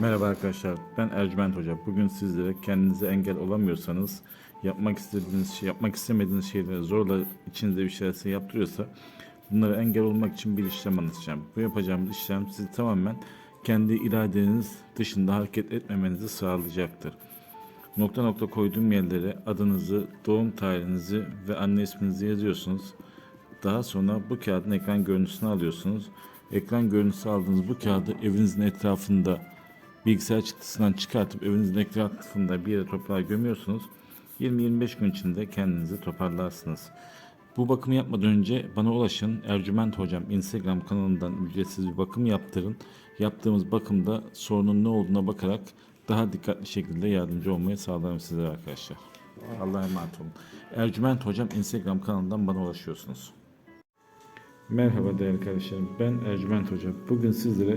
Merhaba arkadaşlar, ben Ercüment Hoca. Bugün sizlere kendinize engel olamıyorsanız, yapmak istediğiniz şey, yapmak istemediğiniz şeyleri zorla içinizde bir şeyler yaptırıyorsa, bunlara engel olmak için bir işlem anlatacağım. Bu yapacağımız işlem sizi tamamen kendi iradeniz dışında hareket etmemenizi sağlayacaktır. Nokta nokta koyduğum yerlere adınızı, doğum tarihinizi ve anne isminizi yazıyorsunuz. Daha sonra bu kağıdın ekran görüntüsünü alıyorsunuz. Ekran görüntüsü aldığınız bu kağıdı evinizin etrafında bilgisayar çıktısından çıkartıp evinizin etrafında bir yere toprağa gömüyorsunuz. 20-25 gün içinde kendinizi toparlarsınız. Bu bakımı yapmadan önce bana ulaşın. Ercüment Hocam Instagram kanalından ücretsiz bir bakım yaptırın. Yaptığımız bakımda sorunun ne olduğuna bakarak daha dikkatli şekilde yardımcı olmayı sağlarım sizlere arkadaşlar. Allah'a emanet olun. Ercüment Hocam Instagram kanalından bana ulaşıyorsunuz. Merhaba değerli kardeşlerim. Ben Ercüment Hoca. Bugün sizlere